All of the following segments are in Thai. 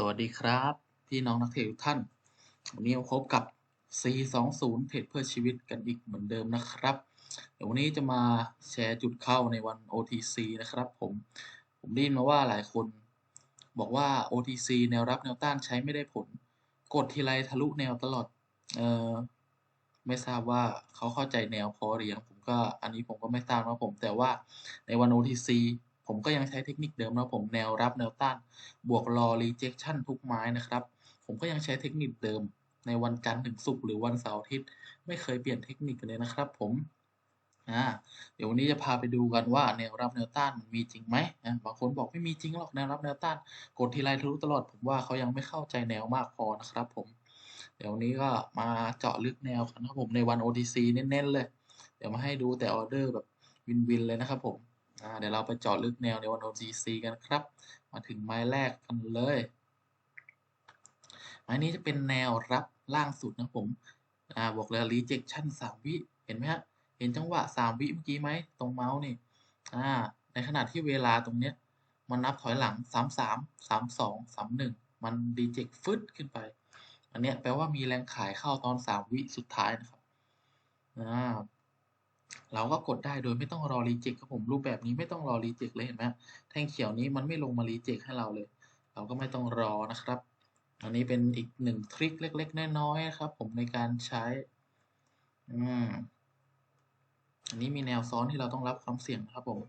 สวัสดีครับ พี่น้องนักเทรดทุกท่าน วันนี้มาพบกับ C20 เทรดเพื่อชีวิตกันอีกเหมือนเดิมนะครับ เดี๋ยววันนี้จะมาแชร์จุดเข้าในวัน OTC นะครับผม ผมได้ยินมาว่าหลายคน บอกว่า OTC แนวรับแนวต้านใช้ไม่ได้ผล กดทีไรทะลุแนวตลอด เออไม่ทราบว่าเขาเข้าใจแนวพอหรือยังผมก็อันนี้ผมก็ไม่ทราบนะผม แต่ว่าในวัน OTC ผมก็ยังใช้เทคนิคเดิมนะผมแนวรับแนวต้าน บวกรอ rejection ทุกไม้นะครับ ผมก็ยังใช้เทคนิคเดิมในวันจันทร์ถึงศุกร์หรือวันเสาร์อาทิตย์ไม่เคยเปลี่ยนเทคนิคเลยนะครับผมอ่าเดี๋ยววันนี้จะพาไปดูกันว่าแนวรับแนวต้านมันมีจริงไหมอะบางคนบอกไม่มีจริงหรอกแนวรับแนวต้าน กดทีไรทะลุตลอดผมว่าเขายังไม่เข้าใจแนวมากพอนะครับผม เดี๋ยววันนี้ก็มาเจาะลึกแนวกันนะครับผมในวัน OTC เน้นๆเลย เดี๋ยวมาให้ดูแต่ออเดอร์แบบวินๆเลยนะครับผม เดี๋ยวเราไปเจาะลึกแนวในวัน OTC กันครับ มาถึงไม้แรกกันเลย ไม้นี้จะเป็นแนวรับล่างสุดนะผมอบอกเลย rejection สามวิ เห็นไหมฮะ เห็นจังหวะสามวิเมื่อกี้ไหม ตรงเมาส์นี่ในขณะที่เวลาตรงเนี้ย มันนับถอยหลังสามสามสามสองสามหนึ่งมัน reject ฟึดขึ้นไป อันเนี้ยแปลว่ามีแรงขายเข้าตอนสามวิสุดท้ายนะครับ อ่า เราก็กดได้โดยไม่ต้องรอรีเจ็คครับผมรูปแบบนี้ไม่ต้องรอรีเจ็คเลยเห็นไหมแท่งเขียวนี้มันไม่ลงมารีเจ็คให้เราเลย เราก็ไม่ต้องรอนะครับ อันนี้เป็นอีกหนึ่งทริคเล็ก ๆ น้อยๆครับผมในการใช้อืมอันนี้มีแนวซ้อนที่เราต้องรับความเสี่ยงนะครับผม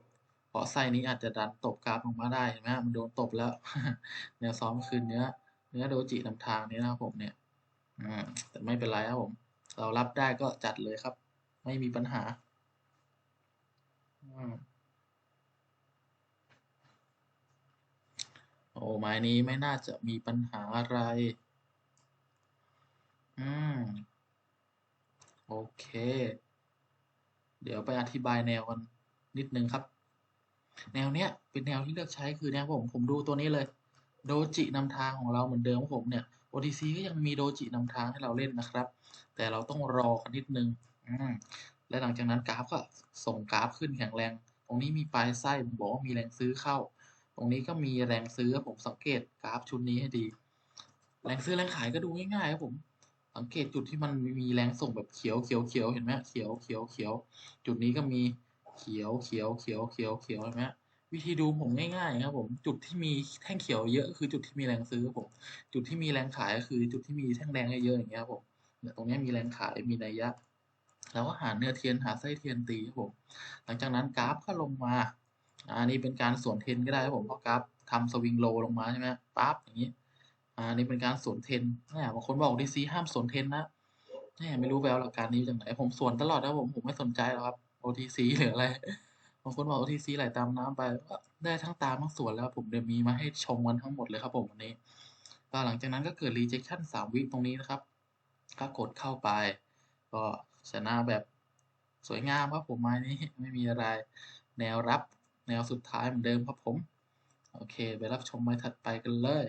เพราะไส้นี้อาจจะดันตบกราฟลงมาได้เห็นไหมมันโดนตบแล้ว แนวซ้อนคือเนื้อเนื้อโดจินำทางนี้นะครับผมเนี่ยอืมแต่ไม่เป็นไรครับผม เรารับได้ก็จัดเลยครับ ไม่มีปัญหา โอ้ไม้นี้ไม่น่าจะมีปัญหาอะไร อืม โอเค เดี๋ยวไปอธิบายแนวกันนิดนึงครับ แนวเนี้ย เป็นแนวที่เลือกใช้คือแนวผมผมดูตัวนี้เลย โดจินำทางของเราเหมือนเดิมผมเนี่ย OTC ก็ยังมีโดจินำทางให้เราเล่นนะครับ แต่เราต้องรอกันนิดนึงอืม และหลังจากนั้นกราฟก็ส่งกราฟขึ้นแข็งแรง ตรงนี้มีปลายไส้บอกว่ามีแรงซื้อเข้า ตรงนี้ก็มีแรงซื้อผมสังเกตกราฟชุดนี้ให้ดี แรงซื้อแรงขายก็ดูง่ายๆครับผมสังเกตจุดที่มันมีแรงส่งแบบเขียวเขียวเขียวเห็นไหมเขียวเขียวเขียวจุดนี้ก็มีเขียวเขียวเขียวเขียวเขียวเห็นไหมวิธีดูผมง่ายๆครับผมจุดที่มีแท่งเขียวเยอะคือจุดที่มีแรงซื้อครับผมจุดที่มีแรงขายก็คือจุดที่มีแท่งแดงเยอะๆอย่างเงี้ยครับผมเนี่ยตรงนี้มีแรงขายมีนัยยะ แล้วก็หาเนื้อเทียนหาไส้เทียนตีครับผมหลังจากนั้นกราฟก็ลงมาอันนี้เป็นการสวนเทนก็ได้ครับผมเพราะกราฟทำสวิงโลลงมาใช่ไหมปั๊บอย่างนี้อันนี้เป็นการสวนเทนเนี่ยบางคนบอกดีซีห้ามสวนเทนนะเนี่ยไม่รู้แววหลักการนี้จากไหนผมสวนตลอดนะผมผมไม่สนใจหรอกครับ OTC หรืออะไรบางคนบอก OTC ไหลตามน้ำไปก็ได้ทั้งตามทั้งสวนแล้วผมเดี๋ยวมีมาให้ชมกันทั้งหมดเลยครับผมวันนี้หลังจากนั้นก็เกิด rejection สามวิตรงนี้นะครับ ก็กดเข้าไป ก็ ชนะแบบสวยงามครับผมไม้นี้ไม่มีอะไรแนวรับแนวสุดท้ายเหมือนเดิมครับผม โอเค ไปรับชมไม้ถัดไปกันเลย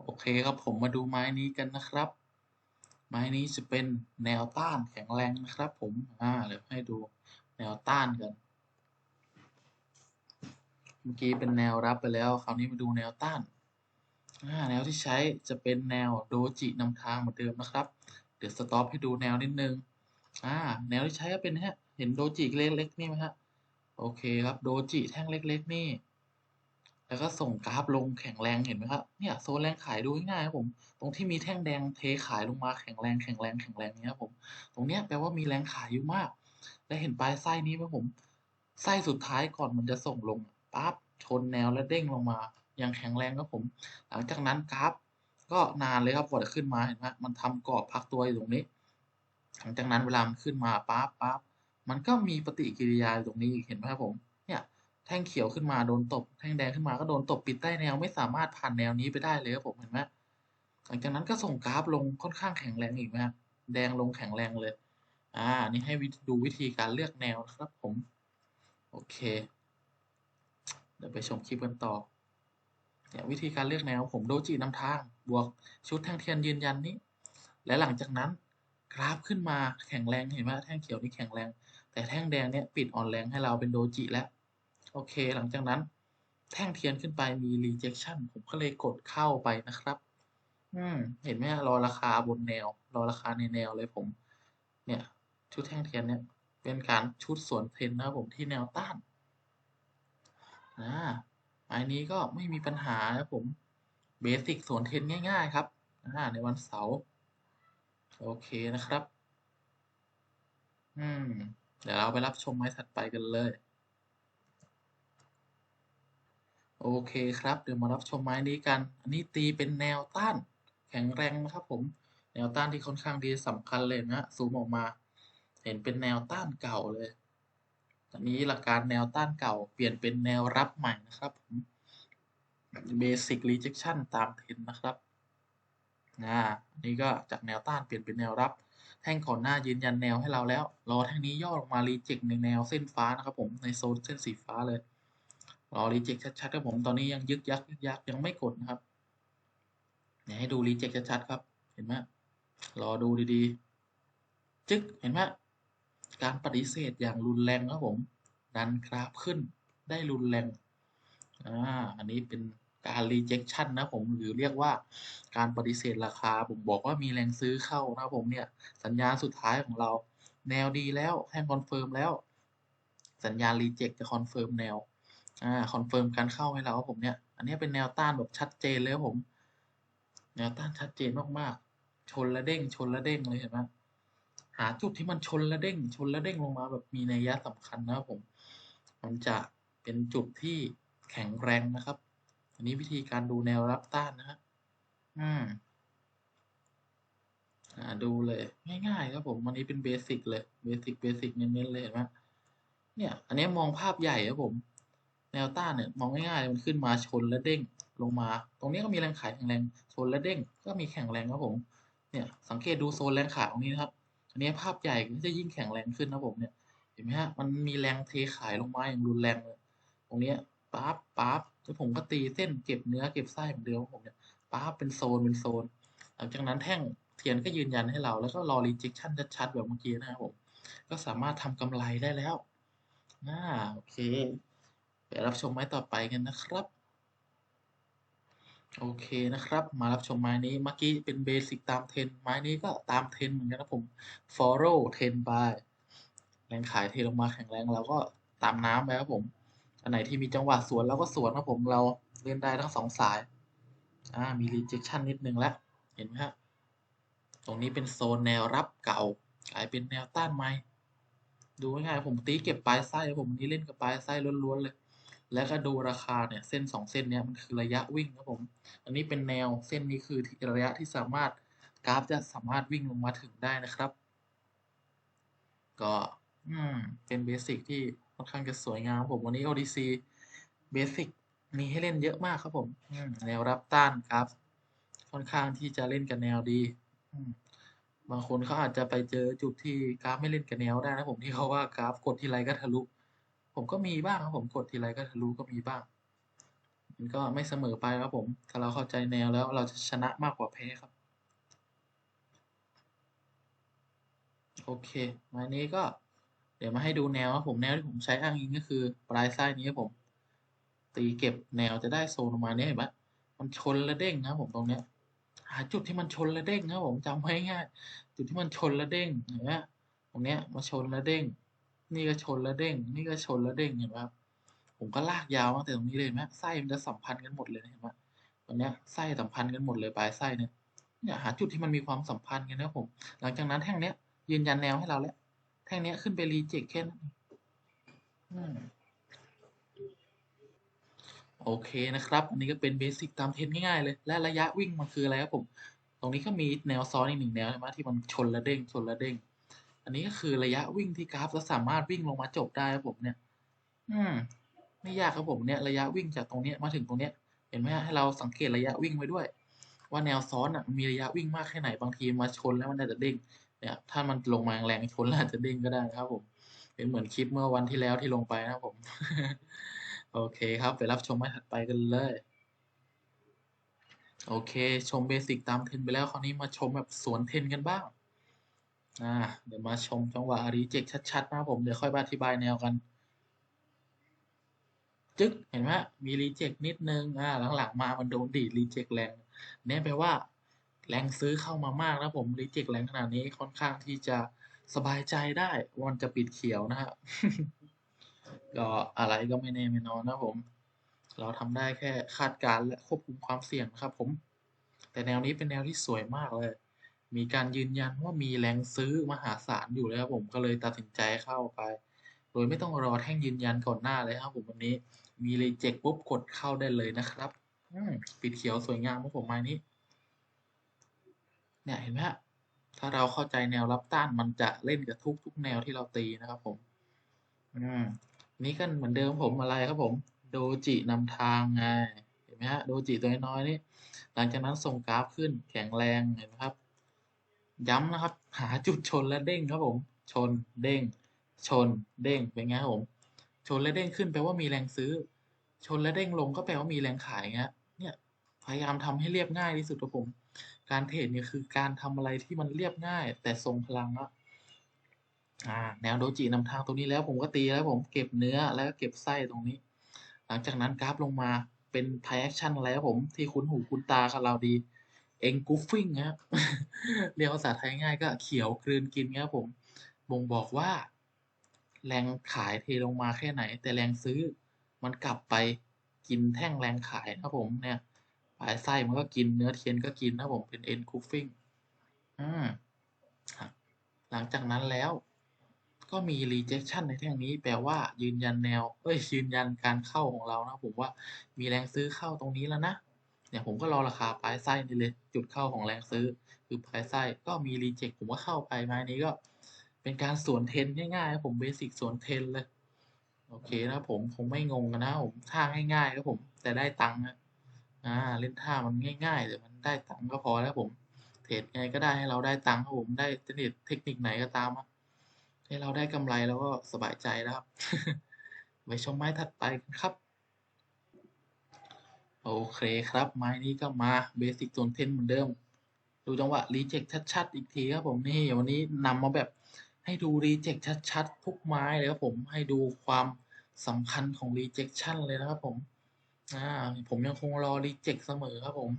โอเคครับผมมาดูไม้นี้กันนะครับ ไม้นี้จะเป็นแนวต้านแข็งแรงนะครับผม อ่าเดี๋ยวให้ดู แนวต้านกันเมื่อกี้เป็นแนวรับไปแล้ว คราวนี้มาดูแนวต้านอ่าแนวที่ใช้จะเป็นแนวโดจินำทางเหมือนเดิมนะครับ เดี๋ยวสต็อปให้ดูแนวนิดนึงอ่าแนวที่ใช้ก็เป็นฮะ เห็นโดจิเล็กๆนี่ไหมฮะ โอเคครับ โดจิแท่งเล็ก ๆ นี่ แล้วก็ส่งกราฟลงแข็งแรงเห็นไหมครับ เนี่ยโซนแรงขายดูง่ายครับผม ตรงที่มีแท่งแดงเทขายลงมาแข็งแรงแข็งแรงแข็งแรงเนี้ยครับผม ตรงเนี้ยแปลว่ามีแรงขายอยู่มาก และเห็นปลายไส้นี้ไหมผมไส้สุดท้ายก่อนมันจะส่งลงปั๊บชนแนวแล้วเด้งลงมาอย่างแข็งแรงครับผม หลังจากนั้นกราฟก็นานเลยครับกว่าจะขึ้นมาเห็นไหมมันทำกรอบพักตัวอยู่ตรงนี้ หลังจากนั้นเวลามันขึ้นมาปั๊บปั๊บมันก็มีปฏิกิริยาตรงนี้เห็นไหมครับผมเนี่ยแท่งเขียวขึ้นมาโดนตบ แท่งแดงขึ้นมาก็โดนตบปิดใต้แนวไม่สามารถผ่านแนวนี้ไปได้เลยครับผมเห็นไหมหลังจากนั้นก็ส่งกราฟลงค่อนข้างแข็งแรงอีกไหมแดงลงแข็งแรงเลย อ่านี่ให้ดูวิธีการเลือกแนวนะครับผม โอเค เดี๋ยวไปชมคลิปกันต่อเนี่ยวิธีการเลือกแนวผมโดจินำทาง บวกชุดแท่งเทียนยืนยันนี้ และหลังจากนั้นกราฟขึ้นมาแข็งแรงเห็นไหมแท่งเขียวนี่แข็งแรง แต่แท่งแดงเนี่ยปิดอ่อนแรงให้เราเป็นโดจิแล้ว โอเค หลังจากนั้น แท่งเทียนขึ้นไปมี rejection ผมก็เลยกดเข้าไปนะครับ อืม เห็นไหมรอราคาบนแนว รอราคาในแนวเลยผม เนี่ย ชุดแท่งเทียนเนี่ยเป็นการชุดสวนเทนนะครับผมที่แนวต้านอ่าไม้นี้ก็ไม่มีปัญหาครับผมเบสิกสวนเทนง่ายๆครับอ่าในวันเสาร์โอเคนะครับ อืม เดี๋ยวเราไปรับชมไม้ถัดไปกันเลย โอเคครับ เดี๋ยวมารับชมไม้นี้กัน อันนี้ตีเป็นแนวต้านแข็งแรงนะครับผม แนวต้านที่ค่อนข้างดีสำคัญเลยนะซูมออกมา เห็นเป็นแนวต้านเก่าเลย ตอนนี้หลักการแนวต้านเก่าเปลี่ยนเป็นแนวรับใหม่นะครับผม Basic Rejection ตามเทรนนะครับนะอันนี้ก็จากแนวต้านเปลี่ยนเป็นแนวรับ แท่งก่อนหน้ายืนยันแนวให้เราแล้ว รอแท่งนี้ย่อลงมารีเจ็คในแนวเส้นฟ้านะครับผม ในโซนเส้นสีฟ้าเลย รอรีเจ็คชัดๆครับผม ตอนนี้ยังยึกยักยึกยักยังไม่กดนะครับเดี๋ยให้ดูรีเจ็คชัดๆครับ เห็นไหมรอดูดีๆ จึ๊ก เห็นไหม การปฏิเสธอย่างรุนแรงครับผม ดันกราฟขึ้นได้รุนแรง อ่า อันนี้เป็นการ rejection นะผม หรือเรียกว่าการปฏิเสธราคา ผมบอกว่ามีแรงซื้อเข้านะผมเนี่ย สัญญาณสุดท้ายของเรา แนวดีแล้วแท่งคอนเฟิร์มแล้ว สัญญาณ reject จะคอนเฟิร์มแนว อ่า คอนเฟิร์มการเข้าให้เราครับผมเนี่ย อันนี้เป็นแนวต้านแบบชัดเจนเลยผม แนวต้านชัดเจนมากๆ ชนและเด้ง ชนและเด้งเลยเห็นไหม หาจุดที่มันชนและเด้ง ชนและเด้งลงมาแบบมีนัยยะสำคัญนะครับผม มันจะเป็นจุดที่แข็งแรงนะครับ อันนี้วิธีการดูแนวรับต้านนะฮะอืมอ่าดูเลย ง่ายๆครับผมวันนี้เป็นเบสิกเลยเบสิกเบสิกเน้นๆเลยเห็นไหมเนี่ย อันนี้มองภาพใหญ่ครับผม แนวต้านเนี่ย มองง่ายๆมันขึ้นมาชนและเด้งลงมา ตรงนี้ก็มีแรงขายแข็งแรงชนและเด้งก็มีแข็งแรงครับผม เนี่ย สังเกตดูโซนแรงขายตรงนี้นะครับ อันนี้ภาพใหญ่ก็จะยิ่งแข็งแรงขึ้นนะผมเนี่ย เห็นไหมฮะ มันมีแรงเทขายลงมาอย่างรุนแรงเลย ตรงนี้ปั๊บปั๊บแล้วผมก็ตีเส้นเก็บเนื้อเก็บไส้เหมือนเดิมของผมเนี่ยปั๊บเป็นโซนเป็นโซน หลังจากนั้นแท่งเทียนก็ยืนยันให้เรา แล้วก็รอ rejection ชัดๆแบบเมื่อกี้นะครับผม ก็สามารถทำกำไรได้แล้วอ่าโอเค ไปรับชมไม้ต่อไปกันนะครับ โอเคนะครับ มารับชมไม้นี้เมื่อกี้เป็นเบสิกตามเทรนไม้นี้ก็ตามเทรนเหมือนกันนะผม follow เทรนไปแรงขายเทลงมาแข็งแรงเราก็ตามน้ำไปครับผม อันไหนที่มีจังหวะสวนเราก็สวนครับผมเราเล่นได้ทั้งสองสายอ่ามี rejection นิดนึงแล้ว เห็นไหมฮะตรงนี้เป็นโซนแนวรับเก่ากลายเป็นแนวต้านใหม่ดูง่ายๆผมตีเก็บปลายไส้ผมวันนี้เล่นกับปลายไส้ล้วนๆเลย แล้วก็ดูราคาเนี่ยเส้นสองเส้นเนี้ยมันคือระยะวิ่งครับผม อันนี้เป็นแนวเส้นนี้คือระยะที่สามารถกราฟจะสามารถวิ่งลงมาถึงได้นะครับ ก็อืมเป็นเบสิกที่ค่อนข้างจะสวยงามผมวันนี้ ODC เบสิกมีให้เล่นเยอะมากครับผมมแนวรับต้านกราฟค่อนข้างที่จะเล่นกับแนวดีบางคนเขาอาจจะไปเจอจุดที่กราฟไม่เล่นกับแนวได้นะผมที่เขาว่ากราฟกดทีไรก็ทะลุ ผมก็มีบ้างครับผมกดทีไรก็ทะลุก็มีบ้าง มันก็ไม่เสมอไปครับผม ถ้าเราเข้าใจแนวแล้วเราจะชนะมากกว่าแพ้ครับ โอเคไม้นี้ก็เดี๋ยวมาให้ดูแนวครับผมแนวที่ผมใช้อ้างอิงก็คือปลายไส้นี้ครับผม ตีเก็บแนวจะได้โซนประมาณนี้ยเห็นไหมมันชนและเด้งนะครับผมตรงเนี้ยหาจุดที่มันชนและเด้งนะครับผมจำไว้ง่ายจุดที่มันชนและเด้งเห็นไหมตรงเนี้ยมาชนและเด้ง นี่ก็ชนและเด้ง นี่ก็ชนและเด้งเห็นไหมครับผมก็ลากยาวมาแต่ตรงนี้เลยไหมไส้มันจะสัมพันธ์กันหมดเลยเห็นไหมตรงเนี้ไส้สัมพันธ์กันหมดเลยปลายไส้เนี่ยเนี่ยหาจุดที่มันมีความสัมพันธ์กันนะผม หลังจากนั้นแท่งเนี้ย ยืนยันแนวให้เราแล้ว แท่งเนี้ยขึ้นไปรีเจ็คแค่นั้นโอเคนะครับ อันนี้ก็เป็นเบสิกตามเทรนง่ายๆเลย และระยะวิ่งมันคืออะไรครับผม ตรงนี้ก็มีแนวซ้อนอีกหนึ่งแนวใช่ไหมที่มันชนและเด้งชนและเด้ง อันนี้ก็คือระยะวิ่งที่กราฟจะสามารถวิ่งลงมาจบได้ครับผมเนี่ย อืม ไม่ยากครับผมเนี่ยระยะวิ่งจากตรงเนี้ยมาถึงตรงเนี้ย เห็นไหมให้เราสังเกตระยะวิ่งไว้ด้วย ว่าแนวซ้อนอะมีระยะวิ่งมากแค่ไหนบางทีมาชนแล้วมันอาจจะเด้งเนี่ยถ้ามันลงมาแรงชนแล้วอาจจะเด้งก็ได้ครับ ผม เป็นเหมือนคลิปเมื่อวันที่แล้วที่ลงไปนะครับผม โอเคครับไปรับชมไม้ถัดไปกันเลยโอเค ชมเบสิกตามเทรนไปแล้วคราวนี้มาชมแบบสวนเทรนกันบ้าง อ่าเดี๋ยวมาชมจังหวะรีเจ็คชัดๆนะครับผมเดี๋ยวค่อยมาอธิบายแนวกัน จึ๊กเห็นไหมมีรีเจ็คนิดนึงอ่าหลังๆมามันโดนดีรีเจ็คแรงเนี่ยแปลว่า แรงซื้อเข้ามามากนะผมรีเจ็คแรงขนาดนี้ค่อนข้างที่จะสบายใจได้วันจะปิดเขียวนะฮะก็อะไรก็ไม่แน่ไม่นอนนะผม เราทำได้แค่คาดการณ์และควบคุมความเสี่ยงนะครับผม แต่แนวนี้เป็นแนวที่สวยมากเลย มีการยืนยันว่ามีแรงซื้อมหาศาลอยู่แล้วผมก็เลยตัดสินใจเข้าไป โดยไม่ต้องรอแท่งยืนยันก่อนหน้าเลยครับผมวันนี้มีรีเจ็คปุ๊บกดเข้าได้เลยนะครับอืปิดเขียวสวยงามครับผมไม้นี้ เนี่ยเห็นไหมฮะถ้าเราเข้าใจแนวรับต้านมันจะเล่นกับทุกทุกแนวที่เราตีนะครับผม อืมนี่ก็เหมือนเดิมผมอะไรครับผม โดจินำทางไงเห็นไหมฮะโดจิตัวน้อยๆนี่หลังจากนั้นส่งกราฟขึ้นแข็งแรงเห็นไหมครับ ย้ำนะครับ หาจุดชนและเด้งครับผม ชนเด้ง ชนเด้งเป็นไงครับผม ชนและเด้งขึ้นแปลว่ามีแรงซื้อ ชนและเด้งลงก็แปลว่ามีแรงขายเงี้ยเนี่ยพยายามทำให้เรียบง่ายที่สุดครับผม การเทรดเนี่ยคือการทำอะไรที่มันเรียบง่าย แต่ทรงพลังอะอ่าแนวโดจินำทางตรงนี้แล้วผมก็ตีแล้วผมเก็บเนื้อแล้วก็เก็บไส้ตรงนี้ หลังจากนั้นกราฟลงมาเป็นไพแอคชั่นอะไรครับผมที่คุ้นหูคุ้นตากับเราดี เองกูฟิ้งครับ เรียกภาษาไทยง่ายก็เขียวกลืนกินครับผม บ่งบอกว่า แรงขายเทลงมาแค่ไหน แต่แรงซื้อมันกลับไปกินแท่งแรงขายครับผมเนี่ยปลายไส้มันก็กินเนื้อเทียนก็กินนะผมเป็นเอ็นคูฟิ้งอืมหลังจากนั้นแล้ว ก็มี rejection ในแท่งนี้แปลว่ายืนยันแนวเอ้ยยืนยันการเข้าของเรานะผมว่ามีแรงซื้อเข้าตรงนี้แล้วนะ เนี่ยผมก็รอราคาปลายไส้นี่เลยจุดเข้าของแรงซื้อ คือปลายไส้ก็มี reject ผมก็เข้าไปไม้นี้ก็เป็นการสวนเทนง่ายๆผมเบสิกสวนเทนเลย โอเคนะผมคงไม่งงกันนะผมท่าง่ายๆครับผมแต่ได้ตังค์นะอ่าเล่นท่ามันง่ายๆแต่มันได้ตังค์ก็พอแล้วผมเทรดไงก็ได้ให้เราได้ตังค์ครับผมได้เทรดเทคนิคไหนก็ตามอะให้เราได้กำไรแล้วก็สบายใจแล้วครับไปชมไม้ถัดไปครับ โอเคครับ ไม้นี้ก็มาเบสิกโซนเทนเหมือนเดิม ดูจังหวะรีเจ็คชัดๆอีกทีครับผมนี่วันนี้นำมาแบบให้ดูรีเจ็คชัดๆทุกไม้เลยครับผมให้ดูความสำคัญของรีเจ็คชันเลยนะครับผมอ่าผมยังคงรอรีเจ็คเสมอครับผม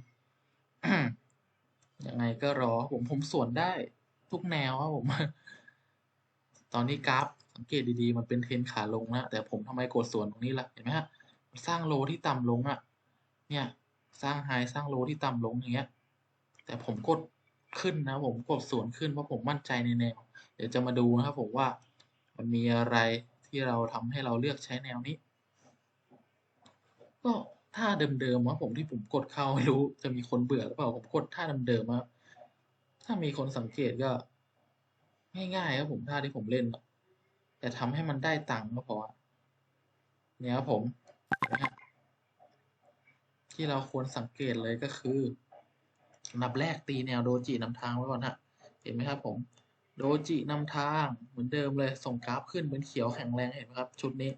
ยังไงก็รอผมผมสวนได้ทุกแนวครับผม ตอนนี้กราฟสังเกตดีๆ มันเป็นเทรนขาลงนะแต่ผมทำไมกดสวนตรงนี้ล่ะเห็นไหมฮะมันสร้างโลที่ต่ำลงอะ เนี่ยสร้างไฮสร้างโลที่ต่ำลงอย่างเงี้ย แต่ผมกดขึ้นนะผมกดสวนขึ้นเพราะผมมั่นใจในแนว เดี๋ยวจะมาดูนะครับผมว่ามันมีอะไรที่เราทำให้เราเลือกใช้แนวนี้ ก็ท่าเดิมๆว่าผมที่ผมกดเข้าไม่รู้จะมีคนเบื่อหรือเปล่าผมกดท่าเดิมๆครับถ้ามีคนสังเกตก็ ง่ายๆครับผมท่าที่ผมเล่นแต่ทำให้มันได้ตังค์ก็พอเนี่ยครับผมนะฮะ ที่เราควรสังเกตเลยก็คือนับแรกตีแนวโดจินำทางไว้ก่อนฮะเห็นไหมครับผมโดจินำทางเหมือนเดิมเลยส่งกราฟขึ้นเป็นเขียวแข็งแรงเห็นไหมครับ ชุดนี้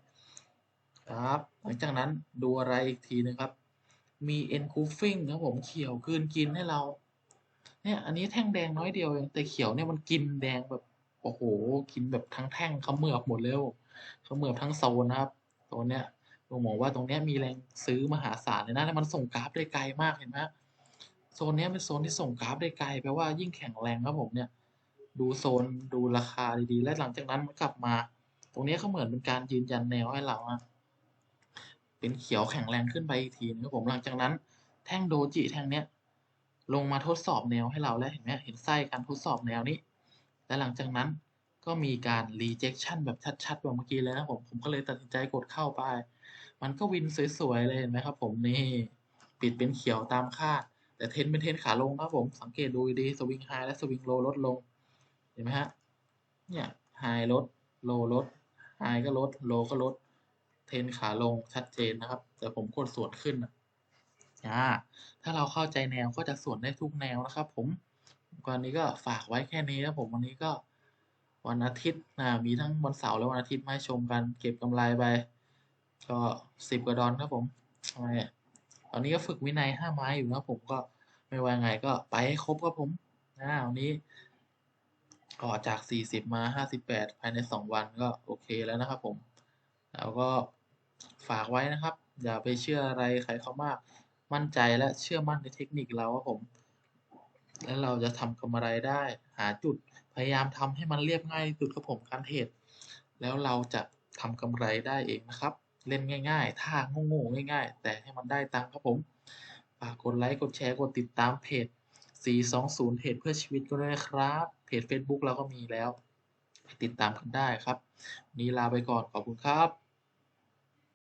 ครับ หลังจากนั้นดูอะไรอีกทีนึงครับ มี engulfing ครับผมเขียวกลืนกินให้เรา เนี่ยอันนี้แท่งแดงน้อยเดียวเองแต่เขียวเนี่ยมันกินแดงแบบโอ้โห กินแบบทั้งแท่งเขมือบหมดเลยเขมือบทั้งโซนนะครับตัวเนี้ย ผมมองว่าตรงนี้มีแรงซื้อมหาศาลเลยนะแล้วมันส่งกราฟได้ไกลมากเห็นไหมโซนนี้เป็นโซนที่ส่งกราฟได้ไกลแปลว่ายิ่งแข็งแรงครับผมเนี่ย ดูโซนดูราคาดีๆ และหลังจากนั้นมันกลับมา ตรงนี้เขาเหมือนเป็นการยืนยันแนวให้เราอะเป็นเขียวแข็งแรงขึ้นไปอีกทีนึงครับผมหลังจากนั้น แท่งโดจิแท่งเนี้ยลงมาทดสอบแนวให้เราแล้วเห็นไหมเห็นไส้การทดสอบแนวนี้ และหลังจากนั้นก็มีการ rejection แบบชัดๆแบบเมื่อกี้เลยนะผม ผมก็เลยตัดสินใจกดเข้าไป มันก็วินสวยๆเลยเห็นไหมครับผมนี่ปิดเป็นเขียวตามคาด แต่เทนเป็นเทนขาลงครับผมสังเกตดูดีสวิงไฮและสวิงโลลดลงเห็นไหมฮะเนี่ยไฮลดโลลดไฮก็ลดโลก็ลด เทนขาลงชัดเจนนะครับ แต่ผมกดส่วนขึ้นนะอ่าถ้าเราเข้าใจแนวก็จะส่วนได้ทุกแนวนะครับ ผมวันนี้ก็ฝากไว้แค่นี้นะผมวันนี้ก็วันอาทิตย์นะมีทั้งวันเสาร์และวันอาทิตย์มาให้ชมกัน เก็บกำไรไป ก็สิบกว่าดอนครับผมทำไมตอนนี้ก็ฝึกวินัยห้าไม้อยู่นะผมก็ไม่ว่าไงก็ไปให้ครบครับผมอ่าวันนี้ก็จาก 40 มา 58 ภายใน 2 วันก็โอเคแล้วนะครับผม แล้วก็ฝากไว้นะครับ อย่าไปเชื่ออะไรใครเขามาก มั่นใจและเชื่อมั่นในเทคนิคเราครับผม แล้วเราจะทำกำไรได้ หาจุดพยายามทำให้มันเรียบง่ายสุดครับผมการเทรดแล้วเราจะทำกำไรได้เองนะครับ เล่นง่ายๆ ท่าโง่ๆง่าย ๆ แต่ให้มันได้ตังค์ครับผมฝากกดไลค์ กดแชร์ กดติดตามเพจ 420เพจเพื่อชีวิตก็ด้วยนะครับ เพจ Facebook เราก็มีแล้ว ติดตามกันได้ครับนนี้ลาไปก่อน ขอบคุณครับ